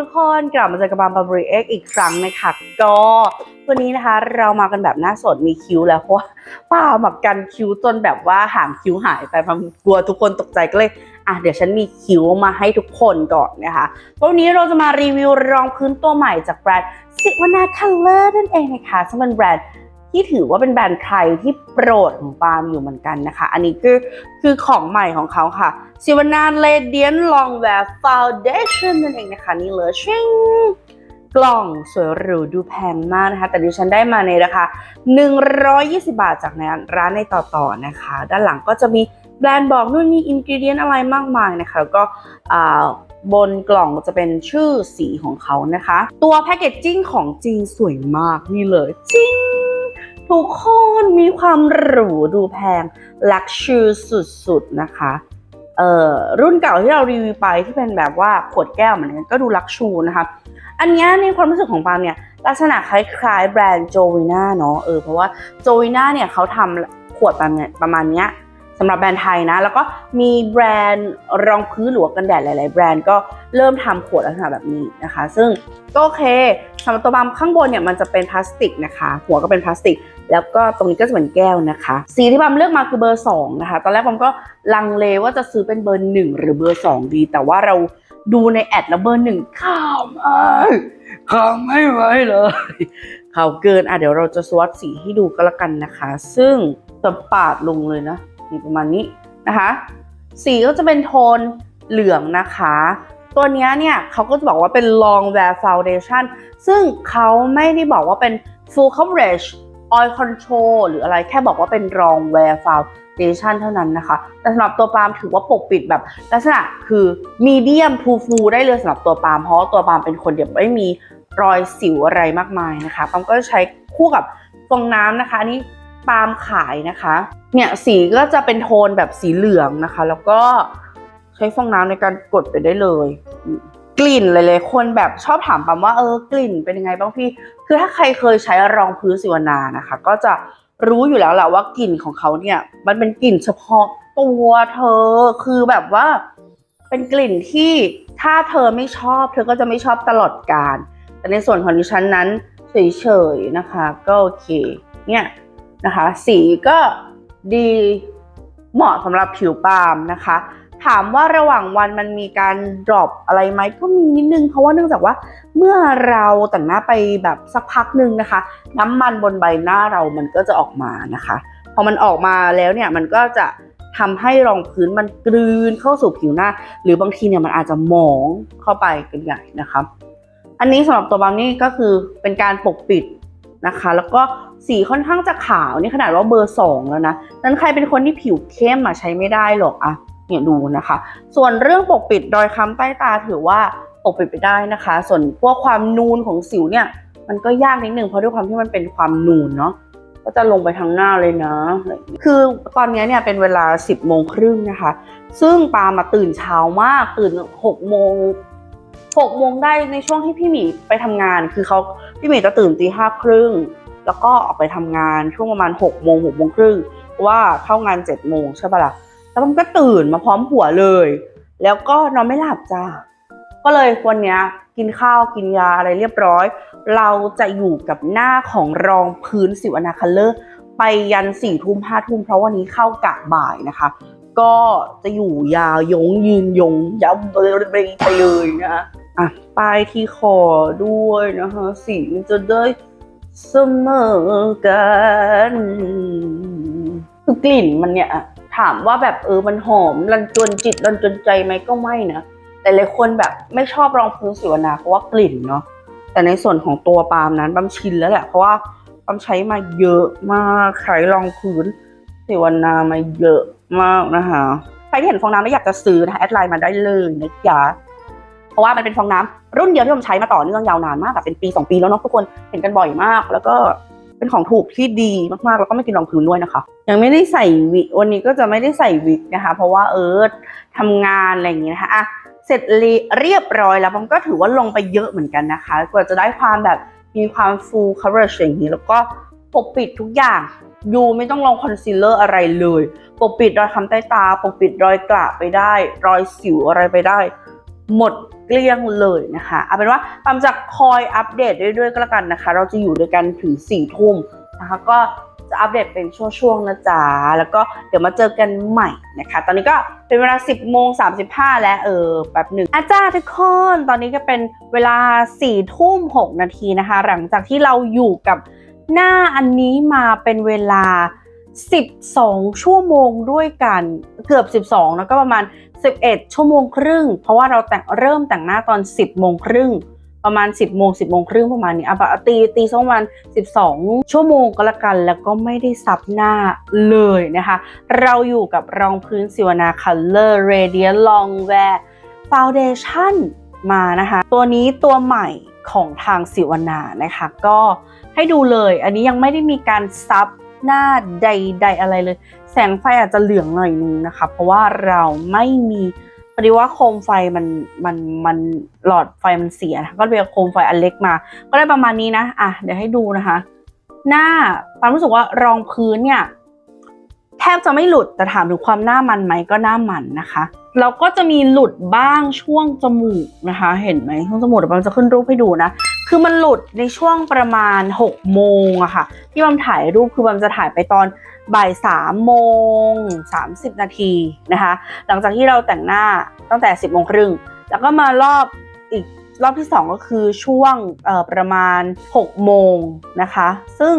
ทุกๆคนกลับมาเจอกับบามบาบริเอ็กอีกครั้งนะคะก็วันนี้นะคะ เรามากันแบบหน้าสดมีคิ้วแล้วเพราะว่าป้าหมักกันคิ้วจนแบบว่าหางคิ้วหายไปพัมกลัวทุกคนตกใจก็เลยอะเดี๋ยวฉันมีคิ้วมาให้ทุกคนก่อนนะคะวันนี้เราจะมารีวิวรองพื้นตัวใหม่จากแบรนด์สิวนาคัลเลอร์นั่นเองนะคะซึ่งเป็นแบรนด์ ที่ถือว่าเป็นแบรนด์ไทยที่โปรดของปาล์มอยู่เหมือนกันนะคะ อันนี้คือคือของใหม่ของเขาค่ะซิวานานเลเดียนลองแวร์ฟาวเดชั่นนั่นเองนะคะ นี่เลยชิงกล่องสวยหรูดูแพงมากนะคะ แต่ดิฉันได้มาในราคา 120 บาทจากในร้านในต่อๆนะคะ ด้านหลังก็จะมีแบรนด์บอกนู่นนี่อินกิเดียนอะไรมากมายนะคะ แล้วก็บนกล่องจะเป็นชื่อสีของเขานะคะ ตัวแพคเกจจิ้งของจริงสวยมากนี่เลยจริง ทุกคนมีความหรูดูแพงลักชูสุดๆนะคะเอ่อรุ่นเก่าที่เรารีวิวไปที่เป็นแบบว่าขวดแก้วเหมือนกันก็ดูลักชูนะคะอันนี้ในความรู้สึกของปาล์มเนี่ยลักษณะคล้ายๆแบรนด์โจวิน่าเนาะเออเพราะว่าโจวิน่าเนี่ยเขาทำขวดประมาณประมาณเนี้ย สำหรับแบรนด์ไทยนะ แล้วก็มีแบรนด์รองพื้นหรือว่ากันแดดหลาย ๆ แบรนด์ก็เริ่มทำขวดลักษณะแบบนี้นะคะ ซึ่งก็โอเคสำหรับตัวบาล์มข้างบนเนี่ยมันจะเป็นพลาสติกนะคะ หัวก็เป็นพลาสติก แล้วก็ตรงนี้ก็จะเป็นแก้วนะคะ สีที่บัมเลือกมาคือเบอร์ 2 นะคะ ตอนแรกบัมก็ลังเลว่าจะซื้อเป็นเบอร์ 1 หรือเบอร์ 2 ดี แต่ว่าเราดูในแอดแล้วเบอร์หนึ่งข้ามเข้ามไม่ไหวเลยข่าวเกินอะเดี๋ยวเราจะสวัสดสีให้ดูก็แล้วกันนะคะ ซึ่งจะปาดลงเลยนะ นี่ประมาณนี้นะคะ สีก็จะเป็นโทนเหลืองนะคะ ตัวนี้เนี่ยเขาก็จะบอกว่าเป็น long wear foundation ซึ่งเขาไม่ได้บอกว่าเป็น full coverage oil control หรืออะไรแค่บอกว่าเป็น long wear foundation เท่านั้นนะคะ แต่สำหรับตัวปาล์มถือว่าปกปิดแบบ ลักษณะคือ medium to full ได้เลยสำหรับตัวปาล์มเพราะว่าตัวปาล์มเป็นคนเดียวไม่มีรอยสิวอะไรมากมายนะคะปาล์มก็ใช้คู่กับฟองน้ำนะคะอันนี้ ปาล์มขายนะคะ เนี่ยสีก็จะเป็นโทนแบบสีเหลืองนะคะ แล้วก็ใช้ฟองน้ำในการกดไปได้เลย กลิ่นหลายคนแบบชอบถามปั๊มว่าเออกลิ่นเป็นยังไงบ้างพี่ คือถ้าใครเคยใช้รองพื้นสิวนานะคะ ก็จะรู้อยู่แล้วแหละว่ากลิ่นของเขาเนี่ย มันเป็นกลิ่นเฉพาะตัวเธอคือแบบว่าเป็นกลิ่นที่ถ้าเธอไม่ชอบ เธอก็จะไม่ชอบตลอดกาลแต่ในส่วนของดิฉันนั้นเฉยๆนะคะ ก็โอเค เนี่ย นะคะ สีก็ดีเหมาะสำหรับผิวปาล์มนะคะ ถามว่าระหว่างวันมันมีการดรอปอะไรไหมก็มีนิดนึง เพราะว่าเนื่องจากว่าเมื่อเราแต่งหน้าไปแบบสักพักหนึ่งนะคะ น้ำมันบนใบหน้าเรามันก็จะออกมานะคะ พอมันออกมาแล้วเนี่ยมันก็จะทำให้รองพื้นมันกลืนเข้าสู่ผิวหน้า หรือบางทีเนี่ยมันอาจจะหมองเข้าไปกันใหญ่นะคะ อันนี้สำหรับตัวบางนี่ก็คือเป็นการปกปิดนะคะ แล้วก็ สีค่อนข้างจะขาวนี่ขนาดว่าเบอร์สองแล้วนะนั้นใครเป็นคนที่ผิวเข้มอะใช้ไม่ได้หรอกอะเนี่ยดูนะคะ ส่วนเรื่องปกปิดรอยค้ำใต้ตาถือว่าปกปิดไปได้นะคะ ส่วนพวกความนูนของสิวเนี่ย มันก็ยากนิดนึงเพราะด้วยความที่มันเป็นความนูนเนาะก็จะลงไปทางหน้าเลยนะอะคือตอนนี้เนี่ยเป็นเวลา 10โมงครึ่งนะคะ ซึ่งปามาตื่นเช้ามาก ตื่น6โมง6โมงได้ในช่วงที่พี่หมีไปทำงาน คือเขาพี่หมีจะตื่นตีห้าครึ่ง แล้วก็ออกไปทำงานช่วงประมาณ6โมง6โมงครึ่งว่าเข้างาน7โมงใช่ปะล่ะแล้วมันก็ตื่นมาพร้อมผัวเลย แล้วก็นอนไม่หลับจ้าก็เลยวันนี้กินข้าวกินยาอะไรเรียบร้อย เราจะอยู่กับหน้าของรองพื้นสิวอนาคัลเลอร์ไปยันสี่ทุ่มห้าทุ่มเพราะวันนี้เข้ากะบ่ายนะคะ ก็จะอยู่ยาวยงยืนยงยับไปเลยนะอะป้ายที่คอด้วยนะคะสีมันจะได้ เสมอกันคือกลิ่นมันเนี่ยถามว่าแบบเออมันหอมรันจวนจิตรันจวนใจไหมก็ไม่นะแต่หลายคนแบบไม่ชอบรองพื้นสิวนาเพราะว่ากลิ่นเนาะแต่ในส่วนของตัวปาล์มนั้นบัมชินแล้วแหละเพราะว่าบัมใช้มาเยอะมากใช้รองพื้นสิวนามาเยอะมากนะคะใครที่เห็นฟองน้ำแล้วอยากจะซื้อนะคะแอดไลน์มาได้เลยนะจ๊ะ เพราะว่ามันเป็นฟองน้ำรุ่นเดียวที่ผมใช้มาต่อเนื่องยาวนานมากแบบเป็นปีสองปีแล้วเนาะทุกคนเห็นกันบ่อยมาก แล้วก็เป็นของถูกที่ดีมากๆแล้วก็ไม่กินรองพื้นด้วยนะคะ ยังไม่ได้ใส่วิกวันนี้ก็จะไม่ได้ใส่วิกนะคะ เพราะว่าเออทำงานอะไรอย่างเงี้ยนะคะอะเสร็จเรียบร้อยแล้วผมก็ถือว่าลงไปเยอะเหมือนกันนะคะกว่าจะได้ความแบบมีความ full coverage อย่างนี้ แล้วก็ปกปิดทุกอย่างยูไม่ต้องลงคอนซีลเลอร์อะไรเลย ปกปิดรอยคำใต้ตา ปกปิดรอยกระไปได้ รอยสิวอะไรไปได้ หมดเกลี้ยงเลยนะคะเอาเป็นว่าปามจะคอยอัปเดตเรื่อยๆก็แล้วกันนะคะ เราจะอยู่ด้วยกันถึง4ี่ทุ่มนะคะก็จะอัปเดตเป็นช่วงๆนะจ๊ะ แล้วก็เดี๋ยวมาเจอกันใหม่นะคะ ตอนนี้ก็เป็นเวลา 10โมง35 แล้วเออแป๊บหนึ่งอาจารย์ทุกคน ตอนนี้ก็เป็นเวลา4ทุ่ม6นาทีนะคะ หลังจากที่เราอยู่กับหน้าอันนี้มาเป็นเวลา 12 ชั่วโมงด้วยกัน เกือบ 12 แล้วก็ประมาณ 11 ชั่วโมงครึ่ง เพราะว่าเราแต่งเริ่มแต่งหน้าตอน 10โมงครึ่งประมาณ 10โมง10โมงครึ่งประมาณนี้อะปตีตีสักประมาณ12 ชั่วโมงก็แล้วกันแล้วก็ไม่ได้ซับหน้าเลยนะคะ เราอยู่กับรองพื้นสิวนา Color Radiant Long Wear Foundation มานะคะ ตัวนี้ตัวใหม่ของทางสิวนานะคะ ก็ให้ดูเลย อันนี้ยังไม่ได้มีการซับหน้าใด ๆ อะไรเลย แสงไฟอาจจะเหลืองหน่อยนึงนะคะ เพราะว่าเราไม่มีพอดีว่าโคมไฟมันมันมันหลอดไฟมันเสียนะก็เลยเอาโคมไฟอันเล็กมา ก็ได้ประมาณนี้นะอะเดี๋ยวให้ดูนะคะ หน้าความรู้สึกว่ารองพื้นเนี่ยแทบจะไม่หลุดแต่ถามถึงความหน้ามันไหมก็หน้ามันนะคะเราก็จะมีหลุดบ้างช่วงจมูกนะคะ เห็นไหมช่วงจมูกเดี๋ยวเราจะขึ้นรูปให้ดูนะ คือมันหลุดในช่วงประมาณ 6 โมงอะค่ะ ที่บัมถ่ายรูปคือบัมจะถ่ายไปตอนบ่าย3โมง 30 นาทีนะคะ หลังจากที่เราแต่งหน้าตั้งแต่ 10โมงครึ่งแล้วก็มารอบอีกรอบที่ 2 ก็คือช่วงประมาณ 6 โมงนะคะ ซึ่ง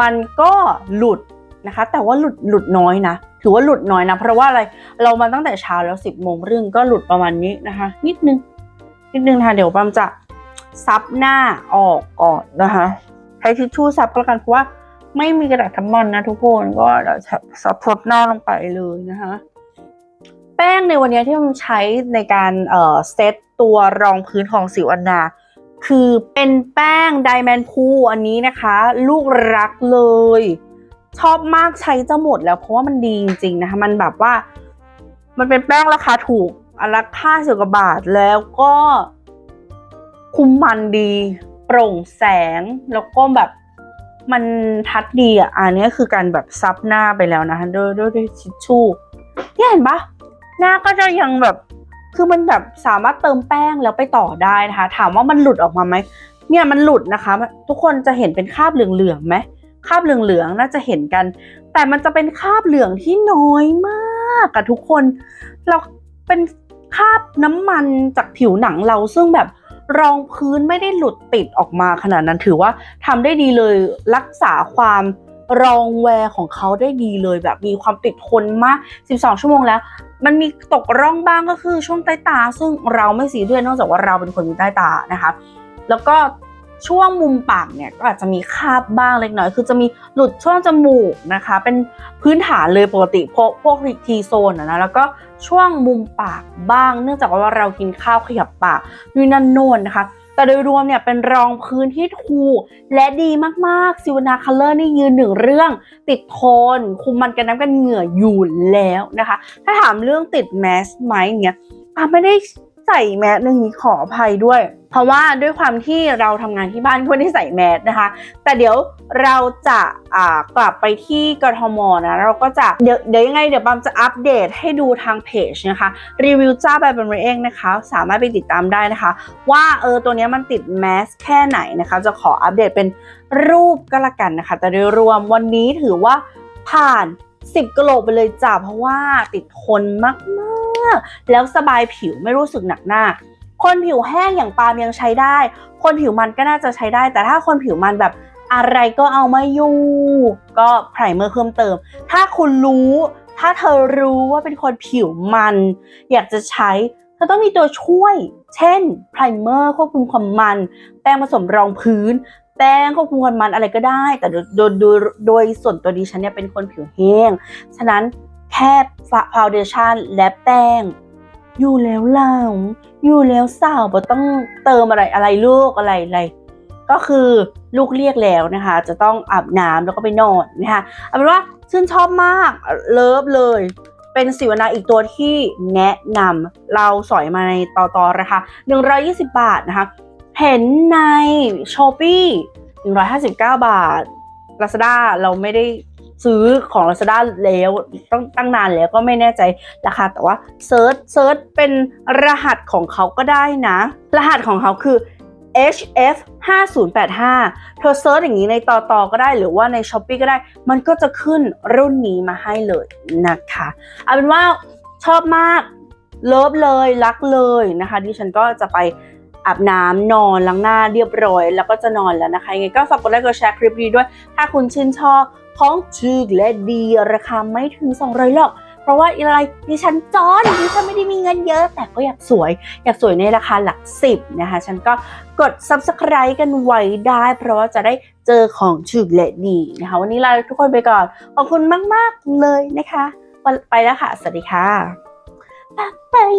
มันก็หลุดนะคะ แต่ว่าหลุดหลุดน้อยนะ ถือว่าหลุดน้อยนะ เพราะว่าอะไรเรามาตั้งแต่เช้าแล้ว 10โมงครึ่งก็หลุดประมาณนี้นะคะ นิดนึง นิดนึงค่ะเดี๋ยวบัมจะ ซับหน้าออกก่อนนะคะใช้ทิชชู่ซับก็แล้วกันเพราะว่าไม่มีกระดาษทับมันนะทุกคนก็เดี๋ยวซับซับซับหน้าลงไปเลยนะคะ แป้งในวันนี้ที่ผมใช้ในการเอ่อเซตตัวรองพื้นของสิวอันนาคือเป็นแป้งไดแมนพูอันนี้นะคะ ลูกรักเลย ชอบมากใช้จะหมดแล้วเพราะว่ามันดีจริงๆนะคะ มันแบบว่า มันเป็นแป้งราคาถูกอันละค่าสิบกว่าบาทแล้วก็ คุมมันดี โปร่งแสง แล้วก็แบบมันทัดดีอะ อันนี้คือการแบบซับหน้าไปแล้วนะด้วยด้วยด้วยทิชชู่เนี่ยเห็นปะหน้าก็จะยังแบบคือมันแบบสามารถเติมแป้งแล้วไปต่อได้นะคะ ถามว่ามันหลุดออกมาไหมเนี่ยมันหลุดนะคะ ทุกคนจะเห็นเป็นคราบเหลืองๆไหมคราบเหลืองๆน่าจะเห็นกัน แต่มันจะเป็นคราบเหลืองที่น้อยมากอะทุกคน เราเป็นคราบน้ำมันจากผิวหนังเราซึ่งแบบ รองพื้นไม่ได้หลุดติดออกมาขนาดนั้นถือว่าทำได้ดีเลยรักษาความรองแวร์ของเขาได้ดีเลยแบบมีความติดทนมาก 12 ชั่วโมงแล้ว มันมีตกร่องบ้างก็คือช่วงใต้ตา ซึ่งเราไม่สีเรียสนอกจากว่าเราเป็นคนมีใต้ตานะคะ แล้วก็ ช่วงมุมปากเนี่ยก็อาจจะมีคาบบ้างเล็กน้อย คือจะมีหลุดช่วงจมูกนะคะ เป็นพื้นฐานเลยปกติพวกพวกทีโซนนะแล้วก็ช่วงมุมปากบ้าง เนื่องจากว่าเรากินข้าวขยับปากนู่นนั่นโน่นนะคะแต่โดยรวมเนี่ยเป็นรองพื้นที่ถูกและดีมากๆซิวนาคัลเลอร์นี่ยืนหนึ่งเรื่อง ติดโทน คุมมันกันน้ำกันเหงื่ออยู่แล้วนะคะ ถ้าถามเรื่องติดแมสไหมเนี่ยอะไม่ได้ ส่แมสหนึ่งขออภัยด้วย เพราะว่าด้วยความที่เราทำงานที่บ้านก็ไม่ได้ใส่แมสนะคะ แต่เดี๋ยวเราจะอ่ากลับไปที่กรทมนะเราก็จะเดี๋ยวเดี๋ยวยังไงเดี๋ยวปัมจะอัปเดตให้ดูทางเพจนะคะรีวิวจ้าแบบเป็นเองนะคะ สามารถไปติดตามได้นะคะ ว่าเออตัวนี้มันติดแมสแค่ไหนนะคะ จะขออัปเดตเป็นรูปก็แล้วกันนะคะ แต่โดยรวมวันนี้ถือว่าผ่าน 10กิโลไปเลยจ้าเพราะว่าติดทนมากๆ แล้วสบายผิวไม่รู้สึกหนักหน้า คนผิวแห้งอย่างปาล์มยังใช้ได้ คนผิวมันก็น่าจะใช้ได้ แต่ถ้าคนผิวมันแบบอะไรก็เอาไม่อยู่ก็ไพรเมอร์เพิ่มเติม ถ้าคุณรู้ ถ้าเธอรู้ว่าเป็นคนผิวมัน อยากจะใช้เธอต้องมีตัวช่วย เช่นไพรเมอร์ควบคุมความมัน แป้งผสมรองพื้น แป้งควบคุมความมันอะไรก็ได้ แต่โดยโดยโดยส่วนตัวดิฉันเนี่ยเป็นคนผิวแห้ง ฉะนั้น แค่ฟาวเดชั่นและแป้ง อยู่แล้วเราอยู่แล้วสาวบ่ต้องเติมอะไรอะไรลูกอะไรอะไรก็คือลูกเรียกแล้วนะคะ จะต้องอาบน้ำแล้วก็ไปนอนนะคะเอาเป็นว่าชื่นชอบมากเลิฟเลย เป็นสิวนาอีกตัวที่แนะนำเราสอยมาในต่อตอราคา120 บาทนะคะ เห็นใน s h อ p e e 159 บาท Lazada เราไม่ได้ ซื้อของ Lazada แล้วตั้งตั้งนานแล้วก็ไม่แน่ใจราคาแต่ว่าเซิร์ชเซิร์ชเป็นรหัสของเขาก็ได้นะ รหัสของเขาคือ HF 5085 เธอเซิร์ชอย่างนี้ในต่อต่อก็ได้หรือว่าใน s h อ p e e ก็ได้ มันก็จะขึ้นรุ่นนี้มาให้เลยนะคะเอาเป็นว่าชอบมาก เลิฟเลยรักเลยนะคะ ดิฉันก็จะไปอาบน้ำนอนล้างหน้าเรียบร้อย แล้วก็จะนอนแล้วนะคะยังไงก็ฝากกดไลค์กดแชร์คลิปนี้ด้วย ถ้าคุณชื่นชอบ ของถูกและดีราคาไม่ถึง 200หรอก เพราะว่าอะไรดิฉันจอนดิฉันไม่ได้มีเงินเยอะ แต่ก็อยากสวย อยากสวยในราคาหลักสิบนะคะ ฉันก็กด subscribe กันไว้ได้ เพราะว่าจะได้เจอของถูกและดีนะคะ วันนี้ลาทุกคนไปก่อน ขอบคุณมาก ๆ เลยนะคะ ไปแล้วค่ะ สวัสดีค่ะ บ๊ายบาย